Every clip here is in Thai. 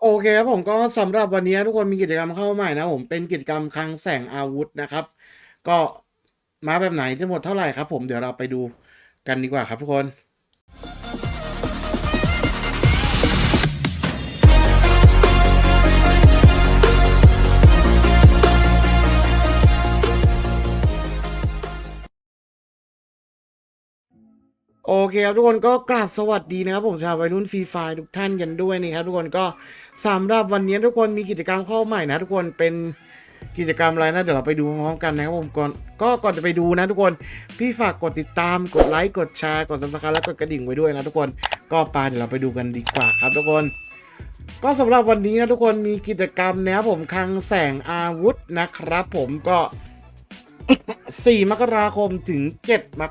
โอเคครับผมก็สำหรับวันนี้ทุกคนมีกิจกรรมเข้ามาใหม่นะผมเป็นกิจกรรมคลังแสงอาวุธนะครับ ก็มาแบบไหนจะหมดเท่าไหร่ครับ ผมเดี๋ยวเราไปดูกันดีกว่าครับทุกคน โอเคครับทุกคนก็กราบสวัสดีนะครับผมชาววัยรุ่นฟรีไฟทุกท่านกันด้วยนะครับทุกคนก็สำหรับวันนี้ทุกคนมีกิจกรรมเข้าใหม่นะทุกคนเป็นกิจกรรมอะไรนะเดี๋ยวเราไปดูพร้อมกันนะครับผมก่อนก็ก่อนจะไปดูนะทุกคนพี่ฝากกดติดตามกดไลค์กดแชร์กดซับสไครต์และกดกระดิ่งไว้ด้วยนะทุกคนก็ไปเดี๋ยวเราไปดูกันดีกว่าครับทุกคน ก็สำหรับวันนี้นะทุกคนมีกิจกรรมนะครับผมคลังแสงอาวุธนะครับ ผมก็ 4 มกราคมถึง 7 ม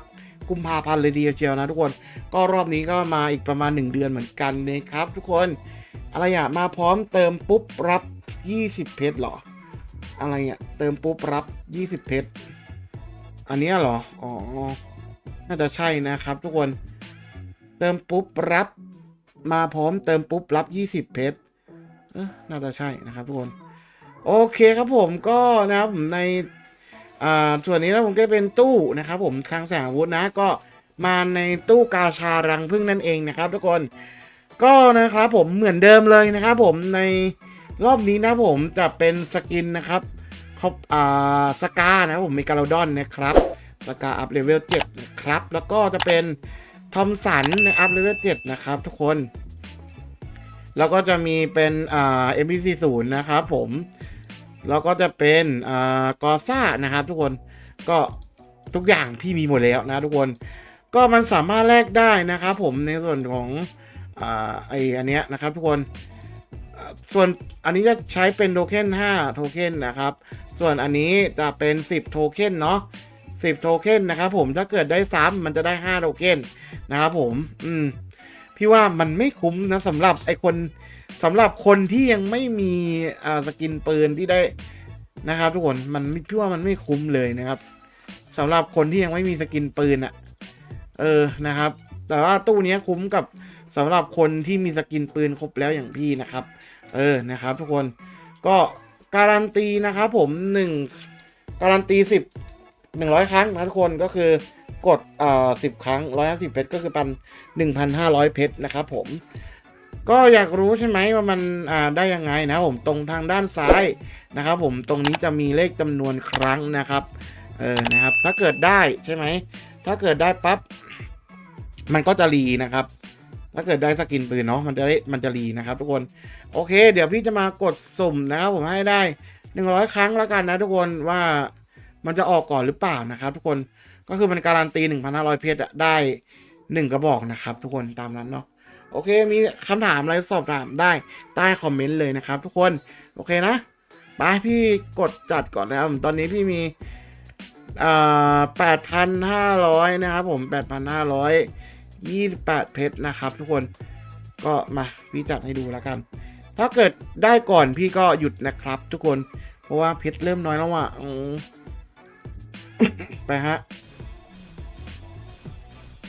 กุมภาพันธ์เลยดีเชียวนะทุกคน ก็รอบนี้ก็มาอีกประมาณ 1 เดือนเหมือนกันนะครับ ทุกคน อะไรอะมาพร้อมเติมปุ๊บรับ 20 เพชรเหรอ อะไรอะเติมปุ๊บรับ 20 เพชร อันนี้เหรอ อ๋อ น่าจะใช่นะครับ ทุกคน เติมปุ๊บรับ มาพร้อมเติมปุ๊บรับ 20 เพชรเอ๊ะน่าจะใช่นะครับทุกคน โอเคครับผมก็นะครับผมใน อ่าส่วนนี้นะผมก็เป็นตู้นะครับผมคลังแสงอาวุธนะก็มาในตู้กาชารังพึ่งนั่นเองนะครับ ทุกคนก็นะครับผมเหมือนเดิมเลยนะครับผมในรอบนี้นะผมจะเป็นสกินนะครับครบอ่าสกานะผมมีการาดอนนะครับสกาอัพเลเวล7นะครับ แล้วก็จะเป็นทอมสันนะอัพเลเวล7นะครับ ทุกคน แล้วก็จะมีเป็นอ่า MPC 0นะครับผม แล้วก็จะเป็นกอซ่านะครับทุกคนก็ทุกอย่างพี่มีหมดแล้วนะทุกคนก็มันสามารถแลกได้นะครับผมในส่วนของอไออันเนี้ยนะครับทุกคนส่วนอันนี้จะใช้เป็นโทเค็น5โทเค็นนะครับ ส่วนอันนี้จะเป็น 10 โทเค็นเนาะ10 โทเค็นนะครับผมถ้าเกิดได้ซ้ำมันจะได้ 5 โทเค็นนะครับผม อืม พี่ว่ามันไม่คุ้มนะสำหรับไอคน สำหรับคนที่ยังไม่มีอ่าสกินปืนที่ได้นะครับ ทุกคนมันไม่พี่ว่ามันไม่คุ้มเลยนะครับสำหรับคนที่ยังไม่มีสกินปืนอะเออนะครับ แต่ว่าตู้นี้คุ้มกับสำหรับคนที่มีสกินปืนครบแล้วอย่างพี่นะครับ เออนะครับ ทุกคนก็การันตีนะครับผมหนึ่งการันตีสิบหนึ่งร้อยครั้งนะทุกคนก็คือกดอ่าสิบครั้งร้อยห้าสิเพชรก็คือปันหนึ่งพันห้าร้อยเพชรนะครับผม ก็อยากรู้ใช่ไหมว่ามันอ่าได้ยังไงนะผมตรงทางด้านซ้ายนะครับ ผมตรงนี้จะมีเลขจำนวนครั้งนะครับเออนะครับ ถ้าเกิดได้ใช่ไหมถ้าเกิดได้ปั๊บมันก็จะรีนะครับ ถ้าเกิดได้สกินปืนเนาะมันจะได้มันจะรีนะครับ ทุกคนโอเค เดี๋ยวพี่จะมากดสุ่มนะครับผมให้ได้ 100 ครั้งแล้วกันนะทุกคนว่ามันจะออกก่อนหรือเปล่านะครับ ทุกคนก็คือมันการันตี 1,500 เพชรอะได้ 1 กระบอกนะครับ ทุกคนตามนั้นเนาะ โอเค มีคำถามอะไรสอบถามได้ใต้คอมเมนต์เลยนะครับทุกคน โอเคนะไปพี่กดจัดก่อนนะครับตอนนี้พี่มีอ่าแปดพันห้าร้อยนะครับผมแปดพันห้าร้อยยี่สิบแปดเพชรนะครับทุกคนก็มาพี่จัดให้ดูแล้วกัน ถ้าเกิดได้ก่อนพี่ก็หยุดนะครับ ทุกคน เพราะว่าเพชรเริ่มน้อยแล้วอะไปฮะ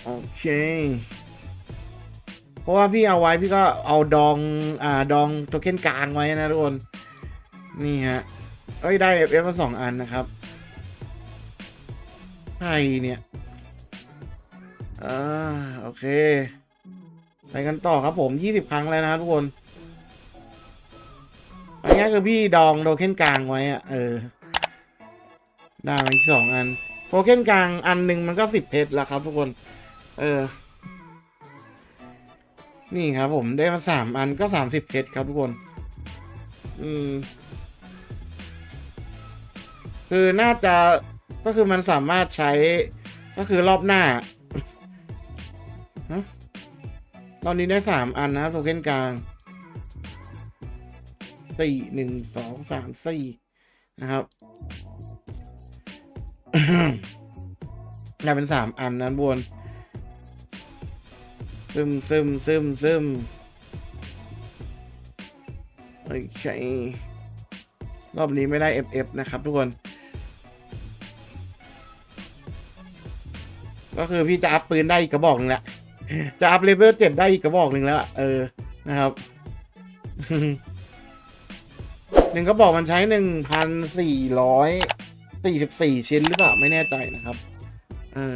โอเค เพราะว่าพี่เอาไว้พี่ก็เอาดองอ่าดองโทเค็นกลางไว้นะทุกคน นี่ฮะเอ้ยได้ FF มาสองอันนะครับใครเนี่ยอ่าโอเค ไปกันต่อครับผมยี่สิบครั้งแล้วนะครับทุกคนอันนี้คือพี่ดองโทเค็นกลางไว้อะเออได้มาอีกสองอันโทเค็นกลางอันหนึ่งมันก็สิบเพชรแล้วครับทุกคน เออ นี่ครับผมได้มาสามอันก็สามสิบเพชรครับทุกคน อืม คือน่าจะก็คือมันสามารถใช้ ก็คือรอบหน้าฮะรอบนี้ได้สามอันนะโทเค็นกลางสี่หนึ่งสองสามสี่นะครับได้เป็นสามอันนั้นบน ซึมซึมซึมซึมโอเครอบนี้ไม่ได้ FF นะครับทุกคน ก็คือพี่จะอัพปืนได้อีกกระบอกหนึ่งแหละจะอัพเลเวลเจ็ดได้อีกกระบอกหนึ่งแล้ว เออ นะครับหนึ่งกระบอกมันใช้หนึ่งพันสี่ร้อยสี่สิบสี่ชิ้นหรือเปล่าไม่แน่ใจนะครับ เออ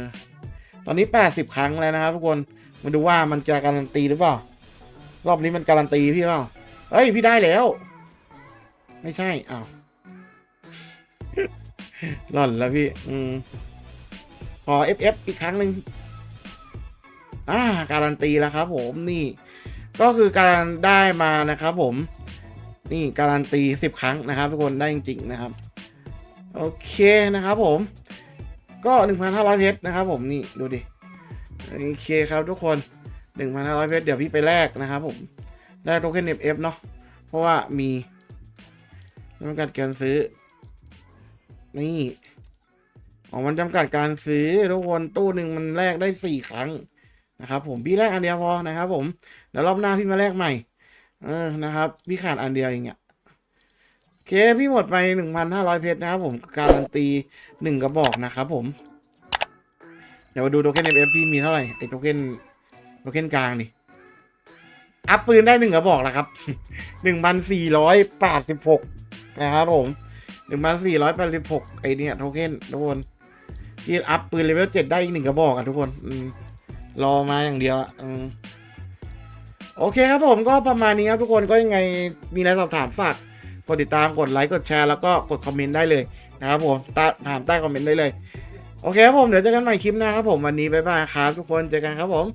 ตอนนี้แปดสิบครั้งแล้วนะครับทุกคน มาดูว่ามันจะการันตีหรือเปล่ารอบนี้มันการันตีพี่เปล่าเฮ้ยพี่ได้แล้ว ไม่ใช่อ้าวหล่อนแล้วพี่อืมขอ FF อีกครั้งหนึ่งอ่าการันตีแล้วครับ ผมนี่ ก็คือการได้มานะครับ ผม นี่การันตีสิบครั้งนะครับ ทุกคนได้จริงๆนะครับ โอเคนะครับ ผม ก็หนึ่งพันห้าร้อยเพชรนะครับ ผมนี่ดูดิ โอเคครับทุกคนหนึ่งพันห้าร้อยเพชรเดี๋ยวพี่ไปแลกนะครับผมได้โทเค็น FF เนาะเพราะว่ามีจำกัดการซื้อ นี่อ๋อมันจำกัดการซื้อทุกคนตู้หนึ่งมันแลกได้สี่ครั้งนะครับผมพี่แลกอันเดียวพอนะครับผมเดี๋ยวรอบหน้าพี่มาแลกใหม่ เออนะครับ พี่ขาดอันเดียวเองอะโอเคพี่หมดไปหนึ่งพันห้าร้อยเพชรนะครับผมการันตีหนึ่งกระบอกนะครับผม ดี๋ยวมาดูโทเค็น FF พี่มีเท่าไหร่ไอโทเค็นโทเค็นกลางนี่อัพปืนได้หนึ่งกระบอกแล้วครับหนึ่งพันสี่ร้อยแปดสิบหกนะครับผมหนึ่งพันสี่ร้อยแปดสิบหกไอเนี่ยโทเค็นทุกคนที่อัพปืนเลเวลเจ็ดได้อีกหนึ่งกระบอกอะทุกคนรอมาอย่างเดียวอะอืมโอเคครับผมก็ประมาณนี้ครับทุกคนก็ยังไงมีอะไรสอบถามฝากกดติดตามกดไลค์กดแชร์แล้วก็กดคอมเมนต์ได้เลยนะครับผมถามใต้คอมเมนต์ได้เลย โอเคครับผมเดี๋ยวเจอกันใหม่คลิปหน้าครับผมวันนี้บ๊ายบายครับทุกคนเจอกันครับผม